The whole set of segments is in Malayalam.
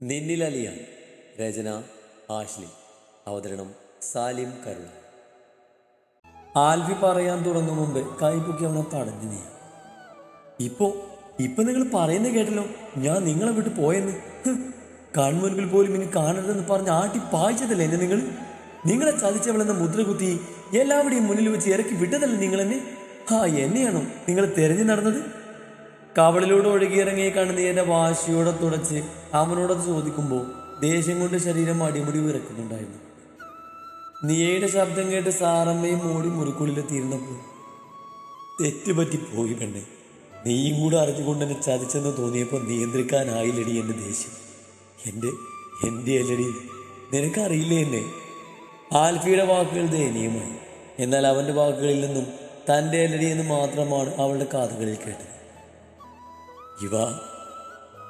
നിന്നിലലിയ രചന ആശ്ലി അവതരണം സാലിം കരുണ ആൽവി പറയാൻ തുടങ്ങും മുമ്പ് കൈപ്പൊക്കി അവനെ തടഞ്ഞു നീ. ഇപ്പോ ഇപ്പൊ നിങ്ങൾ പറയുന്നത് കേട്ടല്ലോ ഞാൻ നിങ്ങളെ വിട്ട് പോയെന്ന്. കൺമുൻപിൽ പോലും ഇനി കാണരുതെന്ന് പറഞ്ഞ് ആട്ടി പായിച്ചതല്ലേ എന്നെ നിങ്ങൾ? നിങ്ങളെ ചതിച്ചവളെന്ന മുദ്ര കുത്തി എല്ലാവരുടെയും മുന്നിൽ വെച്ച് ഇറക്കി വിട്ടതല്ലേ നിങ്ങളെന്നെ ആ എന്നെയാണോ നിങ്ങൾ തെരഞ്ഞു നടന്നത്? കവളിലൂടെ ഒഴുകിയിറങ്ങി കണ്ണുനീരിന്റെ വാശിയോടെ തുടച്ച് അവനോടത് ചോദിക്കുമ്പോൾ ദേഷ്യം കൊണ്ട് ശരീരം അടിമുടി വിറക്കുന്നുണ്ടായിരുന്നു. നീയുടെ ശബ്ദം കേട്ട് സാറമ്മയും മോടി മുറിക്കുള്ളിലെത്തിയിരുന്നപ്പോൾ തെറ്റുപറ്റി പോയി പെണ്ണെ. നീയും കൂടെ അറിഞ്ഞുകൊണ്ട് എന്നെ ചതിച്ചെന്ന് തോന്നിയപ്പോൾ നിയന്ത്രിക്കാനായില്ലടി എന്റെ ദേഷ്യം. എന്റെ എന്റെ അല്ലടി നിനക്കറിയില്ലേ എന്നെ? ആൽഫിയുടെ വാക്കുകൾ ദയനീയമായി. എന്നാൽ അവന്റെ വാക്കുകളിൽ നിന്നും തന്റെ അല്ലടി എന്ന് മാത്രമാണ് അവളുടെ കാതുകളിൽ കേട്ടത്. ഇവ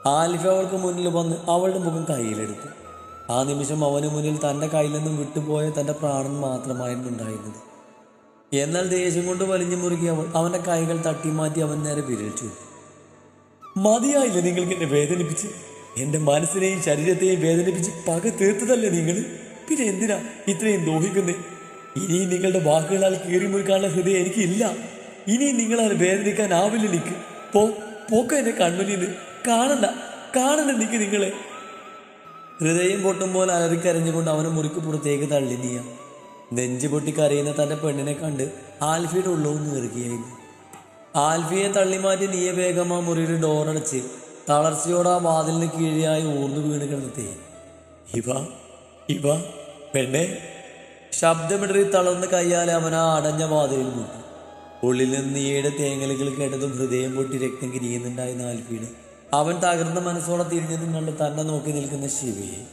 ആൽഫ അവൾക്ക് മുന്നിൽ വന്ന് അവളുടെ മുഖം കയ്യിലെടുത്തു. ആ നിമിഷം അവന് മുന്നിൽ തന്റെ കയ്യിൽ നിന്നും വിട്ടുപോയ തന്റെ പ്രാണൻ മാത്രമായിരുന്നു ഉണ്ടായിരുന്നത്. എന്നാൽ ദേഷ്യം കൊണ്ട് വലിഞ്ഞു മുറുകി അവൾ അവന്റെ കൈകൾ തട്ടിമാറ്റി അവൻ നേരെ വിരൽച്ചു മതിയായില്ല നിങ്ങൾക്ക് എന്നെ വേദനിപ്പിച്ച്? എന്റെ മനസ്സിനെയും ശരീരത്തെയും വേദനിപ്പിച്ച് പക തീർത്തതല്ലേ നിങ്ങൾ? പിന്നെ എന്തിനാ ഇത്രയും ദോഹിക്കുന്നേ? ഇനി നിങ്ങളുടെ വാക്കുകളാൽ കീറി മുറിക്കാനുള്ള ഹൃദയം എനിക്കില്ല. ഇനിയും നിങ്ങളാൽ വേദനിക്കാനാവില്ല എനിക്ക്. പോ. പോക്ക എന്റെ കണ്ണുലിന്ന് കാണണ്ട. കാണണ്ട എനിക്ക് നിങ്ങളെ. ഹൃദയം പൊട്ടും പോലെ അലറിക്കരഞ്ഞുകൊണ്ട് അവനെ മുറിക്ക് പുറത്തേക്ക് തള്ളി നീയ. നെഞ്ചു പൊട്ടി കരയുന്ന തന്റെ പെണ്ണിനെ കണ്ട് ആൽഫിയുടെ ഉള്ളവും നീറുകയായിരുന്നു ആൽഫിയെ തള്ളിമാറ്റി നീയ വേഗം ആ മുറിയുടെ ഡോറടച്ച് തളർച്ചയോടെ ആ വാതിലിന് കീഴെയായി ഊർന്നു വീണ് കിടന്നത്തേ ഇവ ഇവ പെണ്ണെ. ശബ്ദമിടറി തളർന്ന് കയ്യാലെ അവൻ ആ അടഞ്ഞ വാതിലിൽ മുട്ടി. ഉള്ളിൽ നിന്ന് ഈയുടെ തേങ്ങലുകൾ കേട്ടതും ഹൃദയം പൊട്ടി രക്തം കിരിയുന്നുണ്ടായിരുന്ന ആൽഫിയുടെ അവൻ തകർന്ന മനസ്സോടെ തിരിഞ്ഞതും കണ്ട് തന്നെ നോക്കി നിൽക്കുന്ന ശിവയെ.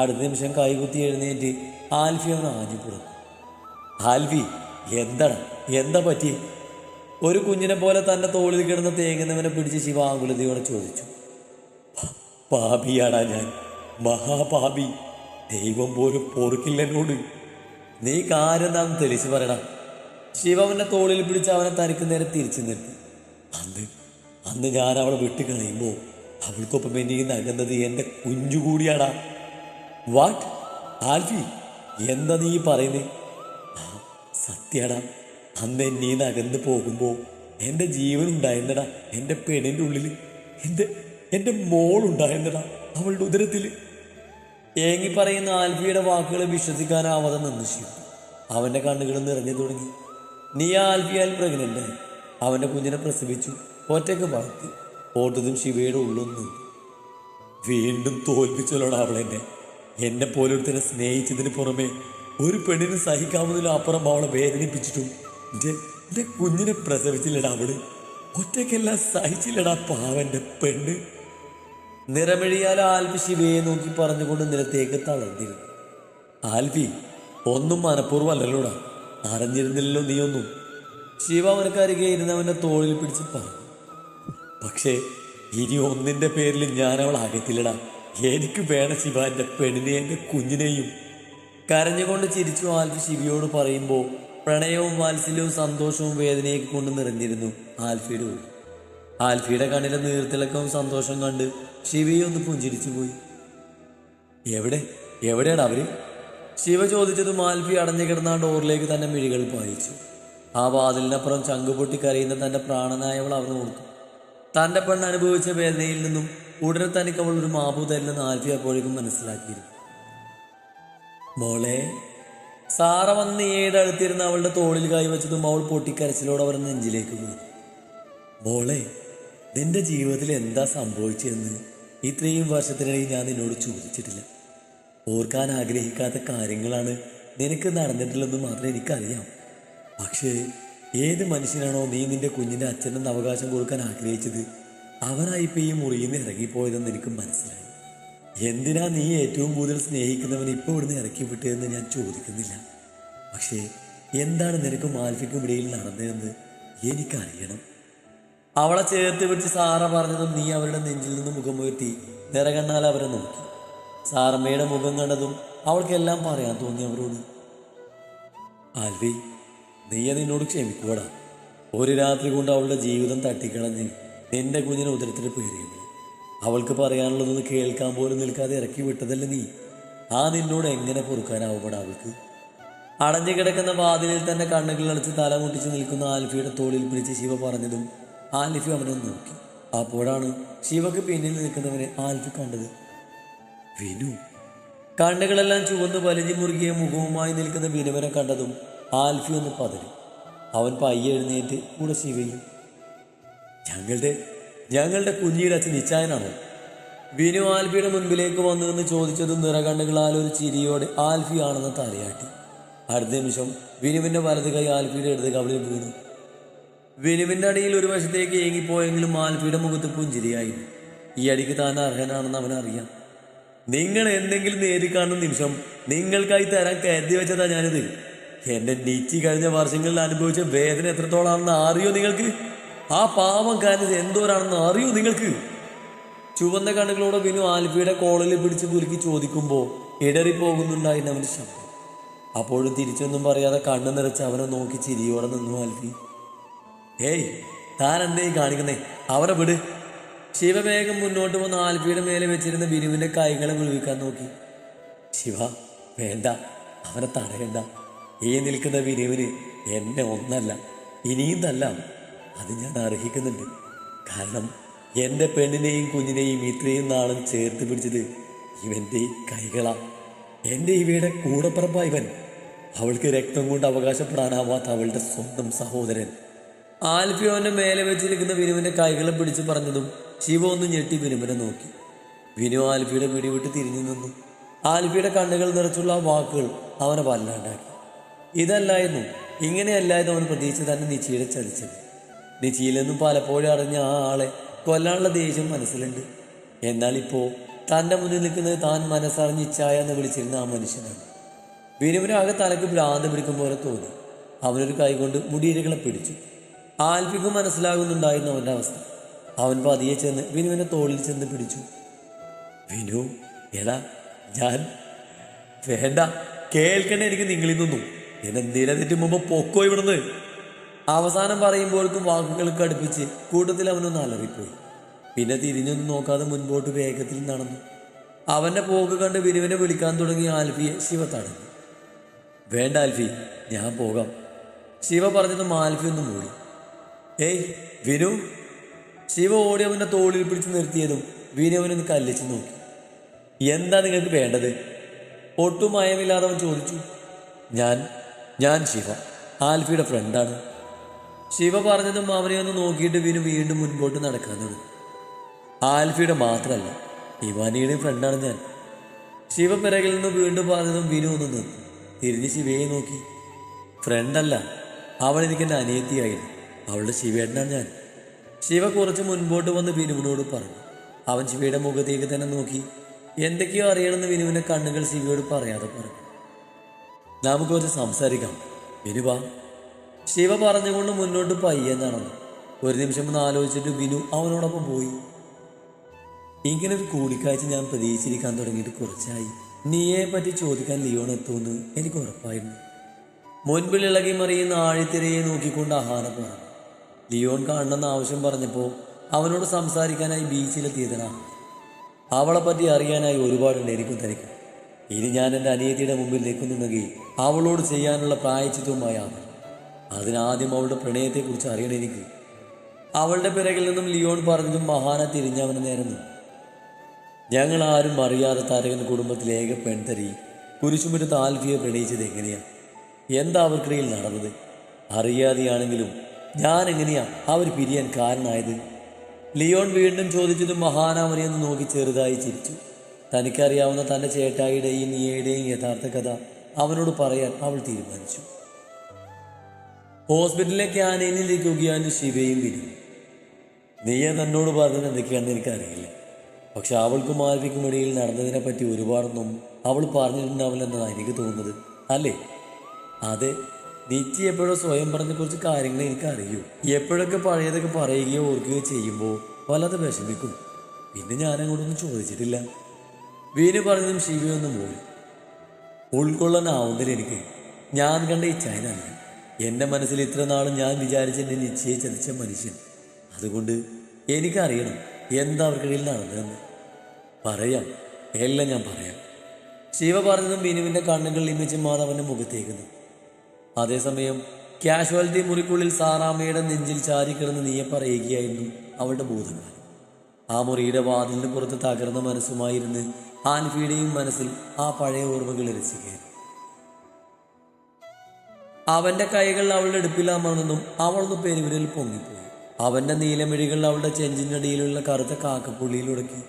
അടുത്ത നിമിഷം കൈകുത്തി എഴുന്നേറ്റ് ആൽഫി അവൻ ആഞ്ഞു പുറത്തു ആൽഫി എന്താണ്? എന്താ പറ്റി ഒരു കുഞ്ഞിനെ പോലെ തന്റെ തോളിൽ കിടന്ന് തേങ്ങുന്നവനെ പിടിച്ച് ശിവ ആകുലതയോടെ ചോദിച്ചു. "പ- പാപിയാടാ ഞാൻ. മഹാപാപി. ദൈവം പോലും പൊറുക്കില്ല എന്നോട് നീ കാര്യം നാം തെളിച്ചു പറയണം. ശിവ അവനെ തോളിൽ പിടിച്ച് അവനെ തനിക്ക് നേരെ തിരിച്ചു നിർത്തി. അന്ന് അന്ന് ഞാൻ അവളെ വിട്ട് കളയുമ്പോൾ അവൾക്കൊപ്പം എനിക്ക് നകുന്നത് എന്റെ കുഞ്ഞു കൂടിയാടാ. വാട്ട് ആൽഫി എന്താ നീ പറയുന്നേ? ആ സത്യടാ. അന്ന് എന്നീ നകന്ന് പോകുമ്പോൾ എന്റെ ജീവൻ ഉണ്ടായിരുന്നടാ എന്റെ പെണ്ണിന്റെ ഉള്ളിൽ എന്റെ എന്റെ മോളുണ്ടായിരുന്നടാ അവളുടെ ഉദരത്തിൽ ഏങ്ങി പറയുന്ന ആൽഫിയുടെ വാക്കുകളെ വിശ്വസിക്കാനാവാതെ നിന്ന് ശിവ അവന്റെ കണ്ണുകൾ നിറഞ്ഞു തുടങ്ങി. നീ ആൽഫിയാൽ പ്രഗ്നന്റ് അവന്റെ കുഞ്ഞിനെ പ്രസവിച്ചു. ഒറ്റയ്ക്ക് വളർത്തി. ഓട്ടതും ശിവയുടെ ഉള്ളൊന്നു. വീണ്ടും തോൽപ്പിച്ചല്ലോടാ അവളെന്നെ എന്നെ. പോലൊരുത്തനെ സ്നേഹിച്ചതിന് പുറമെ ഒരു പെണ്ണിന് സഹിക്കാവുന്നതിലും അപ്പുറം അവളെ വേദനിപ്പിച്ചിട്ടും എന്റെ കുഞ്ഞിനെ പ്രസവിച്ചില്ലടാ അവൾ. ഒറ്റയ്ക്കെല്ലാം സഹിച്ചില്ലടാ പാവന്റെ പെണ്ണ്. നിറമെഴിയാൽ ആൽഫി ശിവയെ നോക്കി പറഞ്ഞുകൊണ്ട് നിലത്തേക്ക് തളർന്നിരുന്നു. ആൽവി ഒന്നും മനഃപൂർവം അല്ലല്ലോടാ അറിഞ്ഞിരുന്നില്ലല്ലോ നീയൊന്നും. ശിവ അവനക്കരികെ ഇരുന്നവന്റെ തോളിൽ പിടിച്ച് പറഞ്ഞു പക്ഷേ ഇനി ഒന്നിന്റെ പേരിൽ ഞാൻ അവൾ അകത്തില്ലടാ എനിക്ക് വേണം ശിവ എന്റെ പെണ്ണിനെ എന്റെ കുഞ്ഞിനെയും. കരഞ്ഞുകൊണ്ട് ചിരിച്ചു ആൽഫി ശിവയോട് പറയുമ്പോൾ പ്രണയവും വാത്സല്യവും സന്തോഷവും വേദനയൊക്കെ കൊണ്ട് നിറഞ്ഞിരുന്നു ആൽഫിയുടെ ഉള്ളിൽ. ആൽഫിയുടെ കണ്ണിലെ നീർത്തിളക്കവും സന്തോഷം കണ്ട് ശിവയെ ഒന്ന് പുഞ്ചിരിച്ചു പോയി എവിടെ? എവിടെയാണ് അവർ? ശിവ ചോദിച്ചത് മാൽഫി അടഞ്ഞു കിടന്ന ഡോറിലേക്ക് തന്നെ മിഴികൾ പായിച്ചു. ആ വാതിലിനപ്പുറം ചങ്കുപൊട്ടി കരയുന്ന തന്റെ പ്രാണനായവൾ അവൻ ഓർത്തു തന്റെ പെണ്ണ് അനുഭവിച്ച വേദനയിൽ നിന്നും ഉടനെ തനിക്ക് അവൾ ഒരു മാപ്പു തരില്ലെന്ന് ആൽഫി അപ്പോഴേക്കും മനസ്സിലാക്കിയിരുന്നു. മോളെ സാറ വന്ന് ഏടടുത്തിരുന്ന അവളുടെ തോളിൽ കൈവച്ചതും അവൾ പൊട്ടിക്കരച്ചിലോടെ അവർ നെഞ്ചിലേക്ക് പോയി മോളെ നിന്റെ ജീവിതത്തിൽ എന്താ സംഭവിച്ചതെന്ന് ഇത്രയും വർഷത്തിനിടയിൽ ഞാൻ നിന്നോട് ചോദിച്ചിട്ടില്ല. ഓർക്കാൻ ആഗ്രഹിക്കാത്ത കാര്യങ്ങളാണ് നിനക്ക് നടന്നിട്ടില്ലെന്ന് മാത്രമേ എനിക്കറിയാം. പക്ഷേ ഏത് മനുഷ്യനാണോ നീ നിന്റെ കുഞ്ഞിന്റെ അച്ഛനെന്ന് അവകാശം കൊടുക്കാൻ ആഗ്രഹിച്ചത്? അവനായിപ്പോ ഈ മുറിയിൽ നിന്ന് ഇറങ്ങിപ്പോയതെന്ന് എനിക്ക് മനസ്സിലായി. എന്തിനാ നീ ഏറ്റവും കൂടുതൽ സ്നേഹിക്കുന്നവൻ ഇപ്പോൾ ഇവിടുന്ന് ഇറക്കി വിട്ടതെന്ന് ഞാൻ ചോദിക്കുന്നില്ല. പക്ഷേ എന്താണ് നിനക്കും ആൽഫിക്കും ഇടയിൽ നടന്നതെന്ന് എനിക്കറിയണം. അവളെ ചേർത്ത് പിടിച്ച് സാറ പറഞ്ഞതും നീ അവരുടെ നെഞ്ചിൽ നിന്ന് മുഖമുയർത്തി നിറകണ്ണാൽ അവരെ നോക്കി. സാറമ്മയുടെ മുഖം കണ്ടതും അവൾക്കെല്ലാം പറയാൻ തോന്നി അവരോട്. ആൽവി നീ നിന്നോട് ക്ഷമിക്കൂടാ ഒരു രാത്രി കൊണ്ട് അവളുടെ ജീവിതം തട്ടിക്കളഞ്ഞ് നിന്റെ കുഞ്ഞിനെ ഉദരത്തിൽ പേറിയത് അവൾക്ക് പറയാനുള്ളതൊന്ന് കേൾക്കാൻ പോലും നിൽക്കാതെ ഇറക്കി വിട്ടതല്ലേ നീ? ആ നിന്നോട് എങ്ങനെ പൊറുക്കാനാവുമടാ അവൾക്ക്? അടഞ്ഞു കിടക്കുന്ന വാതിലിൽ തന്നെ കണ്ണുകൾ അടച്ച് തലമുട്ടിച്ച് നിൽക്കുന്ന ആൽഫിയുടെ തോളിൽ പിടിച്ച് ശിവ പറഞ്ഞതും ആൽഫി അവനെ നോക്കി. അപ്പോഴാണ് ശിവക്ക് പിന്നിൽ നിൽക്കുന്നവനെ ആൽഫി കണ്ടത്. വിനു കണ്ണുകളെല്ലാം ചുവന്ന് വലിഞ്ഞു മുറുകിയ മുഖവുമായി നിൽക്കുന്ന വിനുവനെ കണ്ടതും ആൽഫി ഒന്ന് പതറി. അവൻ പയ്യെ എഴുന്നേറ്റ് കൂടെ ശിവയും ഞങ്ങളുടെ ഞങ്ങളുടെ കുഞ്ഞിയുടെ അച്ഛൻ നിശ്ചയനാണോ. വിനു ആൽഫിയുടെ മുൻപിലേക്ക് വന്നു എന്ന് ചോദിച്ചതും നിറകണ്ണുകളാൽ ഒരു ചിരിയോടെ ആൽഫി ആണെന്ന് തലയാട്ടി. അടുത്ത നിമിഷം വിനുവിന്റെ വലത് കൈ ആൽഫിയുടെ ഇടത് കവിളിൽ വീണു. വിനുവിന്റെ അടിയിൽ ഒരു വശത്തേക്ക് ഏങ്ങിപ്പോയെങ്കിലും ആൽഫിയുടെ മുഖത്ത് പുഞ്ചിരിയായിരുന്നു. ഈ അടിക്ക് താൻ അർഹനാണെന്ന് അവനറിയാം. നിങ്ങൾ എന്തെങ്കിലും നേരി കാണുന്ന നിമിഷം നിങ്ങൾക്കായി തരാൻ കരുതി വെച്ചതാ ഞാനിത്. എന്റെ നീറ്റി കഴിഞ്ഞ വർഷങ്ങളിൽ അനുഭവിച്ച വേദന എത്രത്തോളാണെന്ന് അറിയോ നിങ്ങൾക്ക്? ആ പാവം കാര്യം എന്തോരാണെന്ന് അറിയോ നിങ്ങൾക്ക്? ചുവന്ന കണ്ണുകളോടെ വിനു ആൽഫിയുടെ കോളിൽ പിടിച്ച് കുലുക്കി ചോദിക്കുമ്പോൾ ഇടറി പോകുന്നുണ്ടായിരുന്നു അവന്റെ ശബ്ദം. അപ്പോഴും തിരിച്ചൊന്നും പറയാതെ കണ്ണു നിറച്ച് അവനെ നോക്കി ചിരിയോടെ നിന്നു ആൽഫി. ഏയ് താൻ എന്തേ കാണിക്കുന്നേ? അവരെ വിട്. ശിവവേഗം മുന്നോട്ട് വന്ന് ആൽഫിയുടെ മേലെ വെച്ചിരുന്ന ബിനുവിന്റെ കൈകളെ മുഴുവിക്കാൻ നോക്കി. ശിവ വേണ്ട. അവനെ തടയണ്ട. ഈ നിൽക്കുന്ന ബിനുവിന് എന്നെ ഒന്നല്ല ഇനിയും തല്ലാം. അത് ഞാൻ അർഹിക്കുന്നുണ്ട്. കാരണം എന്റെ പെണ്ണിനെയും കുഞ്ഞിനെയും ഇത്രയും നാളും ചേർത്ത് പിടിച്ചത് ഇവന്റെ കൈകളാ. എന്റെ ഇവയുടെ കൂടപ്പിറപ്പാ ഇവൻ. അവൾക്ക് രക്തം കൊണ്ട് അവകാശപ്പെടാനാവാത്ത അവളുടെ സ്വന്തം സഹോദരൻ. ആൽഫിയോന്റെ മേലെ വെച്ചിരിക്കുന്ന വിനുവിന്റെ കൈകളെ പിടിച്ചു പറഞ്ഞതും ശിവ ഒന്ന് ഞെട്ടി വിനുമനെ നോക്കി. വിനു ആൽഫിയുടെ പിടിവിട്ട് തിരിഞ്ഞു നിന്നു. ആൽഫിയുടെ കണ്ണുകൾ നിറച്ചുള്ള ആ വാക്കുകൾ അവനെ വല്ലാണ്ടാക്കി. ഇതല്ലായിരുന്നു ഇങ്ങനെയല്ലായിരുന്നു അവൻ പ്രതീക്ഷിച്ച് തന്നെ നിച്ചിയുടെ ചതിച്ചത്. നിച്ചിയിൽ നിന്നും പലപ്പോഴും അറിഞ്ഞ ആ ആളെ കൊല്ലാനുള്ള ദേഷ്യം മനസ്സിലുണ്ട്. എന്നാൽ ഇപ്പോൾ തന്റെ മുന്നിൽ നിൽക്കുന്നത് താൻ മനസ്സറിഞ്ഞ് ഇച്ഛായ എന്ന് വിളിച്ചിരുന്ന ആ മനുഷ്യനാണ്. വിനുവിനാകെ തലക്ക് ഭ്രാന്ത് പിടിക്കും പോലെ തോന്നി. അവനൊരു കൈകൊണ്ട് മുടിയിരകളെ പിടിച്ചു. ആൽഫിക്കും മനസ്സിലാകുന്നുണ്ടായിരുന്നു അവന്റെ അവസ്ഥ. അവൻ പതിയെ ചെന്ന് വിനുവിനെ തോളിൽ ചെന്ന് പിടിച്ചു. വിനു എടാ ഞാൻ വേണ്ട കേൾക്കണ്ട എനിക്ക് നിങ്ങളിൽ നിന്നും. എന്നെ നിലനിറ്റ് മുമ്പ് പൊക്കോ ഇവിടുന്ന്. അവസാനം പറയുമ്പോഴേക്കും വാക്കുകൾ അടുപ്പിച്ച് കൂട്ടത്തിൽ അവനൊന്ന് അലറിപ്പോയി. പിന്നെ തിരിഞ്ഞൊന്നും നോക്കാതെ മുൻപോട്ട് വേഗത്തിൽ നടന്നു. അവന്റെ പോക്ക് കണ്ട് വിനുവിനെ വിളിക്കാൻ തുടങ്ങി ആൽഫിയെ ശിവ തടഞ്ഞു. വേണ്ട ആൽഫി ഞാൻ പോകാം. ശിവ പറഞ്ഞതും ആൽഫി ഒന്ന് മൂടി. ഏയ് വിനു ശിവ ഓടി അവന്റെ തോളിൽ പിടിച്ച് നിർത്തിയതും വീരവനെ അവനൊന്ന് കല്ലിച്ച് നോക്കി. എന്താ നിങ്ങൾക്ക് വേണ്ടത്? ഒട്ടും മയമില്ലാതെ അവൻ ചോദിച്ചു. ഞാൻ ഞാൻ ശിവ. ആൽഫിയുടെ ഫ്രണ്ടാണ്. ശിവ പറഞ്ഞതും അവനെ ഒന്ന് നോക്കിയിട്ട് വീനു വീണ്ടും മുൻപോട്ട് നടക്കാൻ തുടങ്ങി ആൽഫിയുടെ മാത്രമല്ല ഇവാനിയുടെ ഫ്രണ്ടാണ് ഞാൻ. ശിവ പിറകിൽ നിന്ന് വീണ്ടും പറഞ്ഞതും വീനു ഒന്ന് നിന്നു തിരിഞ്ഞ് ശിവയെ നോക്കി. ഫ്രണ്ടല്ല അവൾ എനിക്ക് എന്റെ അനിയത്തിയായിരുന്നു. അവളുടെ ശിവേട്ടനാണ് ഞാൻ. ശിവ കുറച്ച് മുൻപോട്ട് വന്ന് വിനുവിനോട് പറഞ്ഞു. അവൻ ശിവയുടെ മുഖത്തേക്ക് തന്നെ നോക്കി. എന്തൊക്കെയോ അറിയണമെന്ന് വിനുവിന്റെ കണ്ണുകൾ ശിവയോട് പറയാതെ പറഞ്ഞു. നമുക്ക് കുറച്ച് സംസാരിക്കാം. വിനുവാ ശിവ പറഞ്ഞുകൊണ്ട് മുന്നോട്ട് പയ്യെ നടന്നു. ഒരു നിമിഷം ഒന്ന് ആലോചിച്ചിട്ട് വിനു അവനോടൊപ്പം പോയി. ഇങ്ങനെ ഒരു കൂടിക്കാഴ്ച ഞാൻ പ്രതീക്ഷിച്ചിരിക്കാൻ തുടങ്ങിയിട്ട് കുറച്ചായി. നീയെ പറ്റി ചോദിക്കാൻ ലിയോൺ എത്തുമെന്ന് എനിക്ക് ഉറപ്പായിരുന്നു. മുൻപിൽ ഇളകി മറിയുന്ന ആഴിത്തിരയെ നോക്കിക്കൊണ്ട് ആഹാരം പറഞ്ഞു. ലിയോൺ കാണണമെന്ന് ആവശ്യം പറഞ്ഞപ്പോൾ അവനോട് സംസാരിക്കാനായി ബീച്ചിലെത്തിയതിനാണ് അവളെ പറ്റി അറിയാനായി ഒരുപാടുണ്ട് എനിക്കും തിരക്കും ഇനി ഞാൻ എന്റെ അനിയത്തിയുടെ മുമ്പിൽ നിൽക്കുന്നുണ്ടെങ്കിൽ അവളോട് ചെയ്യാനുള്ള പ്രായച്ചിത്വമായാണ് അതിനാദ്യം അവളുടെ പ്രണയത്തെക്കുറിച്ച് അറിയണം എനിക്ക്. അവളുടെ പിറകിൽ നിന്നും ലിയോൺ പറഞ്ഞതും മഹാന തിരിഞ്ഞവന് നേരുന്നു. ഞങ്ങൾ ആരും അറിയാതെ താരകൻ കുടുംബത്തിലെ ഏക പെൺതരി കുരിശുമുറ്റത്ത് ആൽഫിയെ പ്രണയിച്ചത് എങ്ങനെയാണ് എന്താ അവർക്കിടയിൽ നടന്നത്? അറിയാതെയാണെങ്കിലും ഞാൻ എങ്ങനെയാണ് അവർ പിരിയാൻ കാരണമായത് ലിയോൺ വീണ്ടും ചോദിച്ചത് മഹാനാമനെ ഒന്ന് നോക്കി ചെറുതായി ചിരിച്ചു. തനിക്കറിയാവുന്ന തന്റെ ചേട്ടായിയുടെയും നീയുടെയും യഥാർത്ഥ കഥ അവനോട് പറയാൻ അവൾ തീരുമാനിച്ചു. ഹോസ്പിറ്റലിലെ ക്യാനീനിലിരിക്കുകയാണ് ശിവയും പിരിഞ്ഞു നീയെ തന്നോട് പറഞ്ഞത് എന്തൊക്കെയാണെന്ന് എനിക്കറിയില്ല. പക്ഷെ അവൾക്കും ആൽവിക്കും ഇടയിൽ നടന്നതിനെ പറ്റി ഒരുപാടൊന്നും അവൾ പറഞ്ഞിട്ടുണ്ടാവില്ലെന്നാണ് എനിക്ക് തോന്നുന്നത്. അല്ലേ? അതെ. നിച്ചി എപ്പോഴോ സ്വയം പറഞ്ഞ കുറച്ച് കാര്യങ്ങൾ എനിക്ക് അറിയൂ എപ്പോഴൊക്കെ പഴയതൊക്കെ പറയുകയോ ഓർക്കുകയോ ചെയ്യുമ്പോൾ വല്ലാതെ വിഷമിക്കും. പിന്നെ ഞാൻ അങ്ങോട്ടൊന്നും ചോദിച്ചിട്ടില്ല. വീനു പറഞ്ഞതും ശിവയൊന്നും പോയി. ഉൾക്കൊള്ളാനാവുന്നില്ല എനിക്ക് ഞാൻ കണ്ട ഈ ചൈനല്ല എന്റെ മനസ്സിൽ ഇത്ര നാളും ഞാൻ വിചാരിച്ച എന്റെ നിശ്ചയെ ചതിച്ച മനുഷ്യൻ. അതുകൊണ്ട് എനിക്കറിയണം എന്താ അവർക്കിടയിൽ നടന്നതെന്ന്. പറയാം. എല്ലാം ഞാൻ പറയാം. ശിവ പറഞ്ഞതും ബിനുവിന്റെ കണ്ണുകളിൽ ഇമിച്ച് മാതാവിന്റെ മുഖത്തേക്ക് നോക്കി. അതേസമയം കാഷ്വാലിറ്റി മുറിക്കുള്ളിൽ സാറാമ്മയുടെ നെഞ്ചിൽ ചാരിക്കിടന്ന് നീയെ പറയുകയായിരുന്നു അവളുടെ ബോധങ്ങൾ. ആ മുറിയുടെ വാതിലിന് പുറത്ത് തകർന്ന മനസ്സുമായിരുന്ന് ആൻഫിയുടെയും മനസ്സിൽ ആ പഴയ ഓർമ്മകൾ രസിക്കുകയായിരുന്നു അവന്റെ കൈകൾ അവളുടെ അടുപ്പിൽ അമർന്നെന്നും അവളൊന്ന് പെരുവിരൽ പൊങ്ങിപ്പോയി. അവന്റെ നീലമിഴികൾ അവളുടെ ചെഞ്ചിനടിയിലുള്ള കറുത്ത കാക്കപ്പുള്ളിയിൽ ഉടക്കി.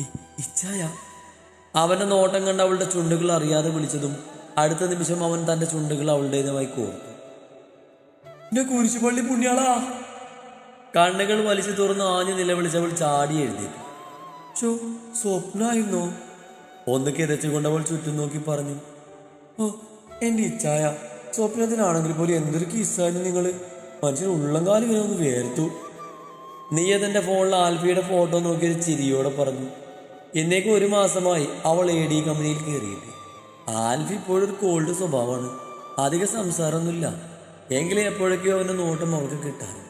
"ഇ- ഇച്ചായ? അവന്റെ നോട്ടം കണ്ട് അവളുടെ ചുണ്ടുകൾ അറിയാതെ വിളിച്ചതും അടുത്ത നിമിഷം അവൻ തന്റെ ചുണ്ടുകൾ അവളുടേതുമായി കോർത്തു. എന്റെ കുരിശുപള്ളി പുണ്യാളാ. കണ്ണുകൾ വലിച്ചു തുറന്ന് ആഞ്ഞു നിലവിളിച്ചവൾ ചാടി എഴുതിട്ടു ചോ സ്വപ്നായിരുന്നോ? ഒന്ന് കിതച്ചുകൊണ്ട് അവൾ ചുറ്റും നോക്കി പറഞ്ഞു. ഓ എന്റെ ഇച്ഛായ. സ്വപ്നത്തിനാണെങ്കിൽ പോലും എന്തൊരു കിസ്സായിരുന്നു നിങ്ങൾ. മനുഷ്യൻ ഉള്ളംകാലി വരെ ഒന്ന് വേർത്തു. നീ അതെന്റെ ഫോണിൽ ആൽഫിയുടെ ഫോട്ടോ നോക്കിയൊരു ചിരിയോടെ പറഞ്ഞു. എന്നേക്കും ഒരു മാസമായി അവൾ എ ഡി കമ്പനിയിൽ കയറിയിട്ട് ആൽഫി ഇപ്പോഴൊരു കോൾഡ് സ്വഭാവമാണ്. അധിക സംസാരമൊന്നുമില്ല. എങ്കിലും എപ്പോഴൊക്കെയോ അവന്റെ നോട്ടം അവൾക്ക് കിട്ടാറ്.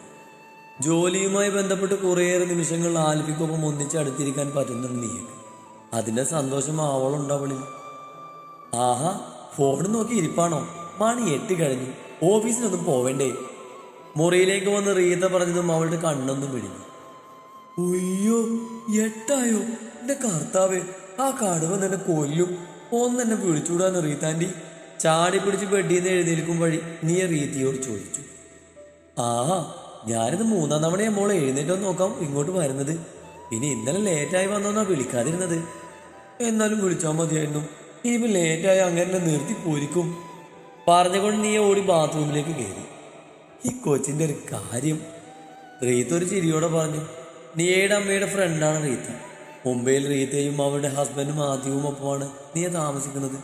ജോലിയുമായി ബന്ധപ്പെട്ട് കുറേയേറെ നിമിഷങ്ങൾ ആൽഫിക്കൊപ്പം ഒന്നിച്ച് അടുത്തിരിക്കാൻ പറ്റുന്നുണ്ട് നീക്ക് അതിന്റെ സന്തോഷം അവളുണ്ടവളിൽ ആഹാ ഫോൺ നോക്കി ഇരിപ്പാണോ? മണി എട്ട് കഴിഞ്ഞു. ഓഫീസിനൊന്നും പോവേണ്ടേ? മുറിയിലേക്ക് വന്ന് റീത പറഞ്ഞതും അവളുടെ കണ്ണൊന്നും പിടിഞ്ഞു ഉയ്യോ എട്ടായോ? എന്റെ കർത്താവേ ആ കടുവ നിന്നെ കൊല്ലും. ഒന്ന് എന്നെ വിളിച്ചുകൂടാന്ന് റീതാന്റി ചാടി പിടിച്ച് ബെഡിന്ന് എഴുന്നേൽക്കും വഴി നീ റീത്തിയോട് ചോദിച്ചു. ആ ഞാനിത് മൂന്നാം തവണയെ മോളെ എഴുന്നേറ്റോ നോക്കാം ഇങ്ങോട്ട് വരുന്നത്. ഇനി ഇന്നലെ ലേറ്റായി വന്നോന്നാ വിളിക്കാതിരുന്നത്. എന്നാലും വിളിച്ചാൽ മതിയായിരുന്നു. ഇനിയിപ്പോൾ ലേറ്റായി അങ്ങനെ നിർത്തി പോരിക്കും. പറഞ്ഞുകൊണ്ട് നീ ഓടി ബാത്റൂമിലേക്ക് കയറി. ഈ കൊച്ചിന്റെ ഒരു കാര്യം. റീത്ത് ഒരു ചിരിയോടെ പറഞ്ഞു. നീയുടെ അമ്മയുടെ ഫ്രണ്ടാണ് റീത്ത? മുംബൈയിൽ റീതയും അവരുടെ ഹസ്ബൻഡും ആദ്യവും ഒപ്പമാണ് നീ താമസിക്കുന്നത്?